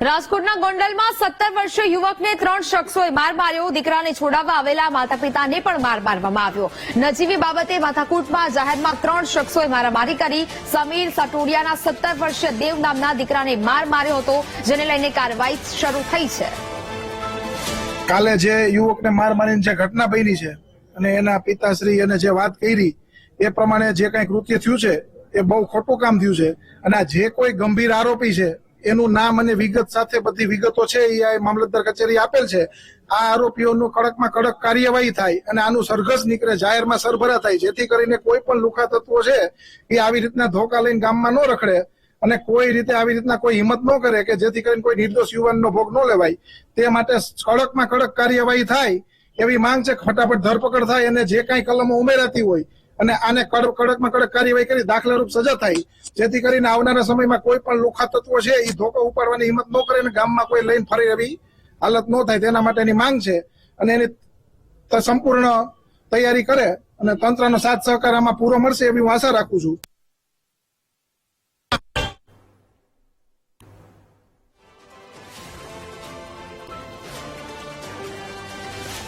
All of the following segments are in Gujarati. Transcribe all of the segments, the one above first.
રાજકોટના ગોંડલમાં સત્તર વર્ષીય યુવકને ત્રણ શખ્સોએ માર માર્યો. દીકરાને છોડાવવા આવેલા માતા પિતાને પણ માર મારવામાં આવ્યો. નજીવી બાબતે માથાકૂટમાં જાહેરમાં ત્રણ શખ્સોએ મારામારી કરી. સમીર સટોડિયાના સત્તર વર્ષીય દેવ નામના દીકરાને માર માર્યો હતો, જેને લઈને કાર્યવાહી શરૂ થઈ છે. કાલે જે યુવકને માર મારીને જે ઘટના બની છે અને એના પિતાશ્રી અને જે વાત કરી, એ પ્રમાણે જે કંઈ કૃત્ય થયું છે, એ બહુ ખોટું કામ થયું છે. અને જે કોઈ ગંભીર આરોપી છે એનું નામ અને વિગત સાથે બધી વિગતો છે, એ આ મામલતદાર કચેરી આપેલ છે. આ આરોપીઓનું કડકમાં કડક કાર્યવાહી થાય અને આનું સરઘસ નીકળે, જાહેરમાં સરભરા થાય. જેથી કરીને કોઈ પણ લુખા તત્વો છે, એ આવી રીતના ધોકા લઈને ગામમાં ન રખડે અને કોઈ રીતે આવી રીતના કોઈ હિંમત ન કરે કે જેથી કરીને કોઈ નિર્દોષ યુવાનનો ભોગ ન લેવાય. તે માટે કડકમાં કડક કાર્યવાહી થાય એવી માંગ છે ફટાફટ ધરપકડ થાય અને જે કાંઈ કલમો ઉમેરાતી હોય અને આને કડક કડકમાં કડક કાર્યવાહી કરી, દાખલારૂપ સજા થાય. જેથી કરીને આવનારા સમયમાં કોઈ પણ લુખા તત્વો છે એ ધોકો ઉપાડવાની હિંમત ન કરે અને ગામમાં કોઈ લઈને ફરી એવી હાલત ન થાય. તેના માટેની માંગ છે. અને એની સંપૂર્ણ તૈયારી કરે અને તંત્રનો સાથ સહકાર આમાં પૂરો મળશે એવી હું આશા રાખું છું.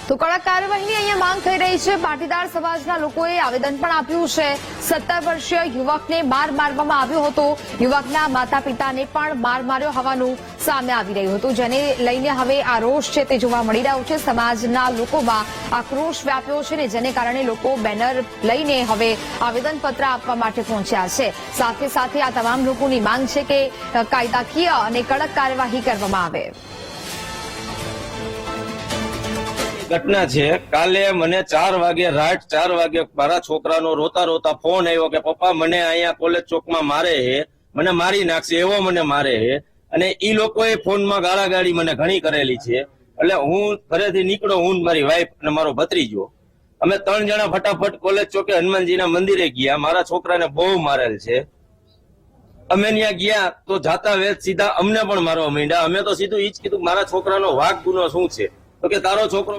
તો કડક કાર્યવાહીની અહીંયા માંગ થઈ રહી છે. પાટીદાર સમાજના લોકોએ આવેદન પણ આપ્યું છે. સત્તર વર્ષીય યુવકને માર મારવામાં આવ્યો હતો. યુવકના માતા પિતાને પણ માર માર્યો હોવાનું સામે આવી રહ્યું હતું, જેને લઈને હવે આ રોષ છે તે જોવા મળી રહ્યો છે. સમાજના લોકોમાં આક્રોશ વ્યાપ્યો છે ને જેને કારણે લોકો બેનર લઈને હવે આવેદનપત્ર આપવા માટે પહોંચ્યા છે. સાથે સાથે આ તમામ લોકોની માંગ છે કે કાયદાકીય અને કડક કાર્યવાહી કરવામાં આવે. ઘટના છે. કાલે મને ચાર વાગે રાત ચાર વાગે મારા છોકરાનો રોતા રોતા ફોન આવ્યો કે, પપ્પા, મને અહીંયા કોલેજ ચોકમાં મારે મને મારી નાખશે, એવો મને મારે અને એ લોકોએ ફોનમાં ગાળાગાળી મને ઘણી કરેલી છે. એટલે હું ઘરેથી નીકળો, હું મારી વાઈફ અને મારો ભત્રીજો. અમે ત્રણ જણા ફટાફટ કોલેજ ચોકે હનુમાનજીના મંદિરે ગયા. મારા છોકરાને બહુ મારેલ છે. અમે ત્યાં ગયા તો જાતા વેત સીધા અમને પણ મારવા માંડ્યા. અમે તો સીધું ઈ જ કીધું મારા છોકરાનો વાઘ ગુનો શું છે? તો કે, તારો છોકરો